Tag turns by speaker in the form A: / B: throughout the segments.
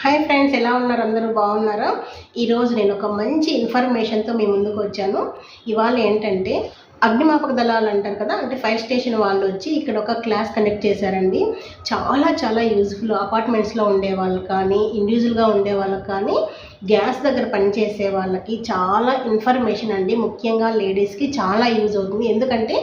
A: Hi friends ఎలా ఉన్నారు? అందరూ బాగున్నారా? ఈరోజు నేను ఒక మంచి ఇన్ఫర్మేషన్తో మీ ముందుకు వచ్చాను. ఇవాళ ఏంటంటే అగ్నిమాపక దళాలు అంటారు కదా అంటే ఫైర్ స్టేషన్ వాళ్ళు వచ్చి ఇక్కడ ఒక క్లాస్ కండక్ట్ చేశారండి. చాలా చాలా యూజ్ఫుల్ అపార్ట్మెంట్స్లో ఉండే వాళ్ళు కానీ ఇండివిజువల్గా ఉండే వాళ్ళకి కానీ గ్యాస్ దగ్గర పనిచేసే వాళ్ళకి చాలా ఇన్ఫర్మేషన్ అండి. ముఖ్యంగా లేడీస్కి చాలా యూజ్ అవుతుంది. ఎందుకంటే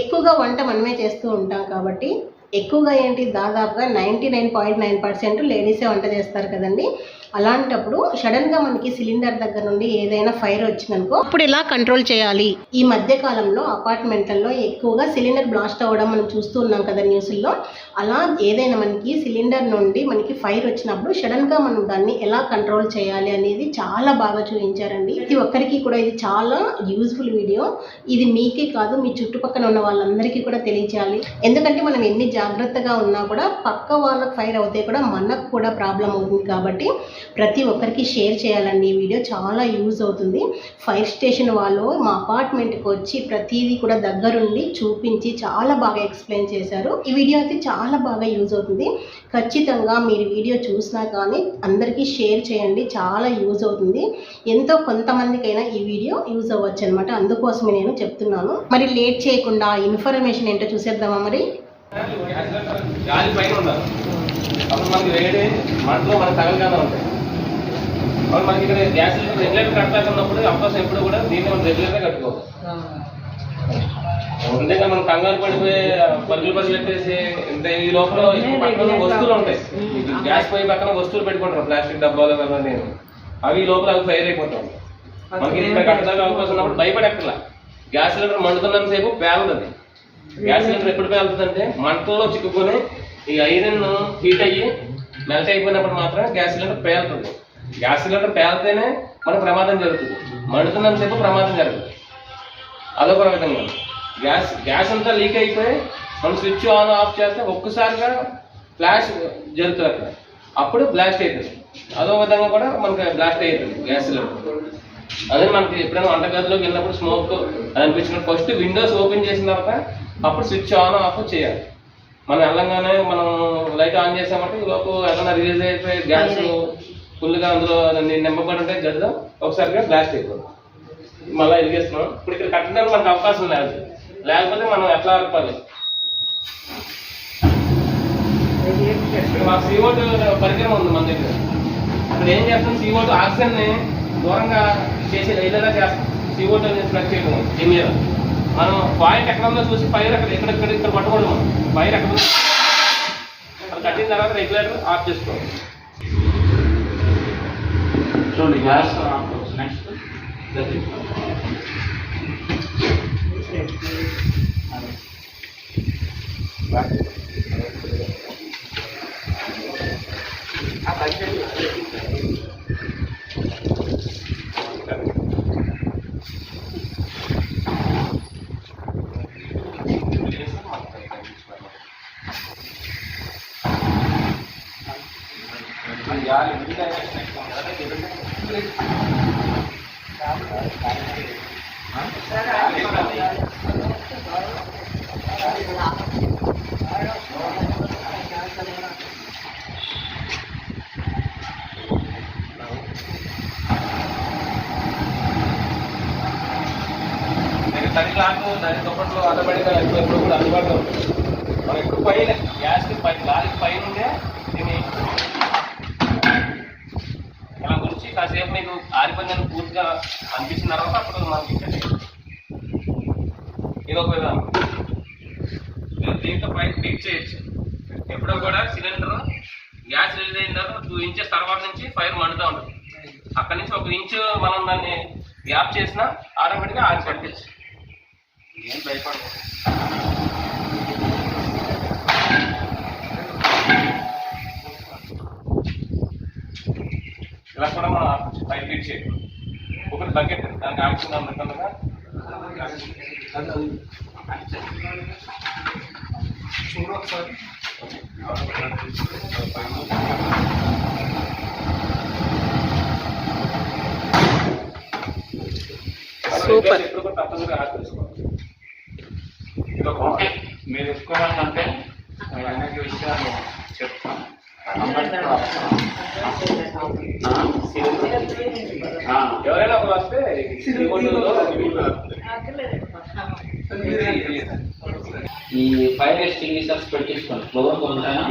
A: ఎక్కువగా వంట మనమే చేస్తూ ఉంటాం కాబట్టి ఎక్కువగా ఏంటి? దాదాపుగా ninety nine point nine percent లేడీసే వంట చేస్తారు కదండి. అలాంటప్పుడు సడన్గా మనకి సిలిండర్ దగ్గర నుండి ఏదైనా ఫైర్ వచ్చిందనుకో అప్పుడు ఎలా కంట్రోల్ చేయాలి? ఈ మధ్య కాలంలో అపార్ట్మెంట్లలో ఎక్కువగా సిలిండర్ బ్లాస్ట్ అవ్వడం మనం చూస్తూ ఉన్నాం కదా న్యూస్లో. అలా ఏదైనా మనకి సిలిండర్ నుండి మనకి ఫైర్ వచ్చినప్పుడు సడన్గా మనం దాన్ని ఎలా కంట్రోల్ చేయాలి అనేది చాలా బాగా చూపించారండి. ప్రతి ఒక్కరికి కూడా ఇది చాలా యూజ్ఫుల్ వీడియో. ఇది మీకే కాదు మీ చుట్టుపక్కల ఉన్న వాళ్ళందరికీ కూడా తెలియచేయాలి. ఎందుకంటే మనం ఎన్ని జాగ్రత్తగా ఉన్నా కూడా పక్క వాళ్ళకి ఫైర్ అవుతే కూడా మనకు కూడా ప్రాబ్లం అవుతుంది కాబట్టి ప్రతి ఒక్కరికి షేర్ చేయాలండి. ఈ వీడియో చాలా యూజ్ అవుతుంది. ఫైర్ స్టేషన్ వాళ్ళు మా అపార్ట్మెంట్కి వచ్చి ప్రతిదీ కూడా దగ్గరుండి చూపించి చాలా బాగా ఎక్స్ప్లెయిన్ చేశారు. ఈ వీడియో అయితే చాలా బాగా యూజ్ అవుతుంది. ఖచ్చితంగా మీరు వీడియో చూసినా కానీ అందరికీ షేర్ చేయండి. చాలా యూజ్ అవుతుంది. ఎంతో కొంతమందికైనా ఈ వీడియో యూజ్ అవ్వచ్చు అనమాట అందుకోసమే నేను చెప్తున్నాను. మరి లేట్ చేయకుండా ఇన్ఫర్మేషన్ ఏంటో చూసేద్దామా మరి?
B: గాలి పైన ఉండాలి. అప్పుడు మనకి వేడి మంటలో మనకి తగలగానే ఉంటాయి. అప్పుడు మనకి ఇక్కడ గ్యాస్ రెగ్యులేటర్ కట్టాలన్నప్పుడు అప్పసం ఎప్పుడు కూడా దీన్ని మనం రెగ్యులేటర్ కట్టుకోవాలి. ఎందుకంటే మనం కంగారు పడిపోయి పరుగులు పరుగులు పెట్టేసి ఇంత ఈ లోపల పక్కన వస్తువులు ఉంటాయి. గ్యాస్ పోయి పక్కన వస్తువులు పెట్టుకుంటారు ప్లాస్టిక్ డబ్బాలు అవన్నీ అవి ఈ లోపల అవి ఫైర్ అయిపోతాయి. మనకి ఇక్కడ కట్టడానికి అవకాశం ఉన్నప్పుడు భయపడక్కర్లా. గ్యాస్ సిలిండర్ మండుతున్నంత సేపు పేలుతుంది గ్యాస్ సిలిండర్ ఎప్పుడు పేలుతుంది మంటల్లో చిక్కుకొని ఈ ఐరన్ హీట్ అయ్యి మెల్ట్ అయిపోయినప్పుడు మాత్రం గ్యాస్ సిలిండర్ పేలుతుంది. గ్యాస్ సిలిండర్ పేలితేనే మనకు ప్రమాదం జరుగుతుంది. మండుతున్నంత సేపు ప్రమాదం జరుగుతుంది అదొక విధంగా గ్యాస్ గ్యాస్ అంతా లీక్ అయిపోయి మనం స్విచ్ ఆన్ ఆఫ్ చేస్తే ఒక్కసారిగా ఫ్లాష్ జరుగుతుంది అక్కడ. అప్పుడు బ్లాస్ట్ అవుతుంది అదో విధంగా కూడా మనకి బ్లాస్ట్ అవుతుంది గ్యాస్ సిలిండర్. అదే మనకి ఎప్పుడైనా వంటగదిలోకి వెళ్ళినప్పుడు స్మోక్ అనిపించినప్పుడు ఫస్ట్ విండోస్ ఓపెన్ చేసిన తర్వాత అప్పుడు స్విచ్ ఆన్ ఆఫ్ చేయాలి. మనం వెళ్ళంగానే మనం లైట్ ఆన్ చేసామంటే లోపు ఏదైనా రిలీజ్ అయిపోయి గ్యాస్ ఫుల్గా అందులో నింపబడి ఉంటే గదిలో ఒకసారిగా బ్లాస్ట్ అయిపోతుంది. మళ్ళీ వెలిగేస్తున్నాం ఇప్పుడు ఇక్కడ కట్టడానికి మనకు అవకాశం లేదు. లేకపోతే మనం ఎట్లా ఆడుకోవాలి ఇక్కడ మా సీఓ పరికరం ఉంది మన దగ్గర. ఇక్కడ ఏం చేస్తాం? సీఓ ఆక్సిజన్ని దూరంగా చేసి రైలుగా చేస్తాం. సీఓ ఫ్లక్ చేయడం. దీని మీద. మనం పాయింట్ ఎక్కడ ఉందో చూసి ఫైర్ అక్కడ ఎక్కడ ఇక్కడ ఇక్కడ పట్టుకోండి మనం ఫైర్ ఎక్కడ అది కట్టిన తర్వాత రెగ్యులేటర్ ఆఫ్ చేసుకోవాలి
C: చూడండి గ్యాస్ నెక్స్ట్
B: నేను తడి క్లాత్ దాని దుప్పట్లు ఆటోమేటిక్గా ఎప్పుడు కూడా అందుబాటులో ఉంటుంది మనం ఎప్పుడు పైన? గ్యాస్కి పై గాలికి పైన ఉండే దీన్ని కాసేపు మీకు ఆరిపోయిందని పూర్తిగా అనిపించిన తర్వాత అప్పుడు మనకి ఇచ్చండి ఇది ఒక విధానం. దీంతో దీంట్లో ఫిక్స్ చేయొచ్చు. ఎప్పుడో కూడా సిలిండర్ గ్యాస్ రిలీజ్ అయిన తర్వాత టూ ఇంచెస్ తర్వాత నుంచి ఫైర్ మండుతూ ఉంటుంది. అక్కడి నుంచి ఒక ఇంచు మనం దాన్ని గ్యాప్ చేసినా ఆటోమేటిక్గా ఆరి ఏం భయపడదు ఇలా కూడా మనం పైప్ ఫిట్ చేయాలి. ఒకటి బకెట్ దానికి ఆక్సిజన్ అందుతుండగా చూడు ఒకసారి
A: సూపర్.
B: ఎప్పుడు కూడా తప్పనిసరిగా ఆఫ్ చేసుకోవాలి. ఇది ఒక
C: ఓకే మీరు ఎక్కువ అంటే అనేక విషయాలు చెప్తాను.
B: ఎవరైనా ఒకరు వస్తే
C: ఈ ఫైర్ ఎక్స్టింగ్విషర్స్ పెట్టించుకోండి. ఫ్లోర్ ఉంటాయా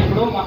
C: ఇప్పుడు మన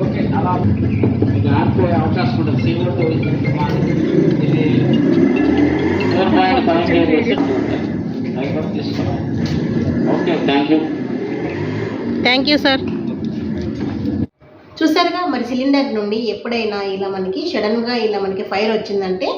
C: ఓకే అలా మీకు ఆడిపోయే అవకాశం ఉంటుంది సీఓ ఇది ఫోర్ పాయింట్ ఫైవ్ డైవర్ట్ తీసుకోవాలి okay thank you
A: thank you sir చూసారుగా మరి సిలిండర్ నుండి ఎప్పుడైనా ఇలా మనకి సడన్గా ఇలా మనకి ఫైర్ వచ్చిందంటే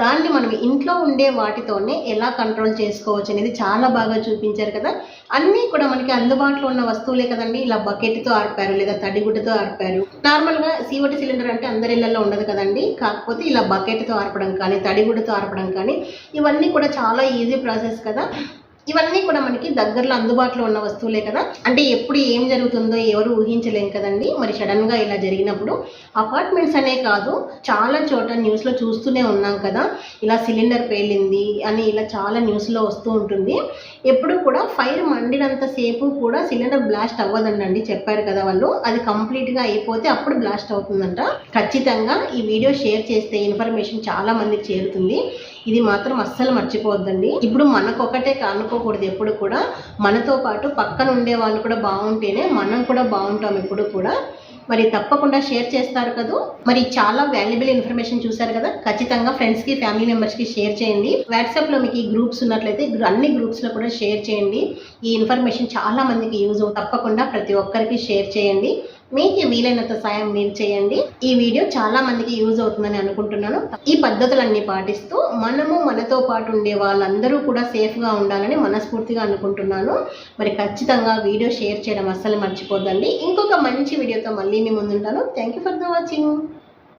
A: దాన్ని మనం ఇంట్లో ఉండే వాటితోనే ఎలా కంట్రోల్ చేసుకోవచ్చు అనేది చాలా బాగా చూపించారు కదా. అన్నీ కూడా మనకి అందుబాటులో ఉన్న వస్తువులే కదండి. ఇలా బకెట్తో ఆర్పారు లేదా తడిగుడ్డతో ఆర్పారు. నార్మల్గా సీవటి సిలిండర్ అంటే అందరి ఇళ్ళలో ఉండదు కదండి. కాకపోతే ఇలా బకెట్తో ఆర్పడం కానీ తడిగుడ్డతో ఆర్పడం కానీ ఇవన్నీ కూడా చాలా ఈజీ ప్రాసెస్ కదా. ఇవన్నీ కూడా మనకి దగ్గరలో అందుబాటులో ఉన్న వస్తువులే కదా. అంటే ఎప్పుడు ఏం జరుగుతుందో ఎవరు ఊహించలేం కదండి. మరి సడన్గా ఇలా జరిగినప్పుడు అపార్ట్మెంట్స్ అనే కాదు చాలా చోట న్యూస్లో చూస్తూనే ఉన్నాం కదా. ఇలా సిలిండర్ పేలింది అని ఇలా చాలా న్యూస్లో వస్తూ ఉంటుంది. ఎప్పుడు కూడా ఫైర్ మండినంత సేపు కూడా సిలిండర్ బ్లాస్ట్ అవ్వదండి చెప్పారు కదా వాళ్ళు. అది కంప్లీట్గా అయిపోతే అప్పుడు బ్లాస్ట్ అవుతుందంట. ఖచ్చితంగా ఈ వీడియో షేర్ చేస్తే ఇన్ఫర్మేషన్ చాలా మందికి చేరుతుంది. ఇది మాత్రం అస్సలు మర్చిపోవద్దండి. ఇప్పుడు మనకొకటే కానుకోకూడదు ఎప్పుడు కూడా. మనతో పాటు పక్కన ఉండే వాళ్ళు కూడా బాగుంటేనే మనం కూడా బాగుంటాం ఎప్పుడు కూడా. మరి తప్పకుండా షేర్ చేస్తారు కదా. మరి చాలా వాల్యుబుల్ ఇన్ఫర్మేషన్ చూసారు కదా. ఖచ్చితంగా ఫ్రెండ్స్కి ఫ్యామిలీ మెంబర్స్కి షేర్ చేయండి. వాట్సాప్లో మీకు ఈ గ్రూప్స్ ఉన్నట్లయితే అన్ని అన్ని గ్రూప్స్లో కూడా షేర్ చేయండి. ఈ ఇన్ఫర్మేషన్ చాలా మందికి యూజ్ తప్పకుండా ప్రతి ఒక్కరికి షేర్ చేయండి. మీకు వీలైనంత సాయం మీరు చేయండి. ఈ వీడియో చాలా మందికి యూజ్ అవుతుందని అనుకుంటున్నాను. ఈ పద్ధతులన్నీ పాటిస్తూ మనము మనతో పాటు ఉండే వాళ్ళందరూ కూడా సేఫ్గా ఉండాలని మనస్ఫూర్తిగా అనుకుంటున్నాను. మరి ఖచ్చితంగా వీడియో షేర్ చేయడం అస్సలు మర్చిపోద్దండి. ఇంకొక మంచి వీడియోతో మళ్ళీ మీ ముందుంటాను. Thank you for the watching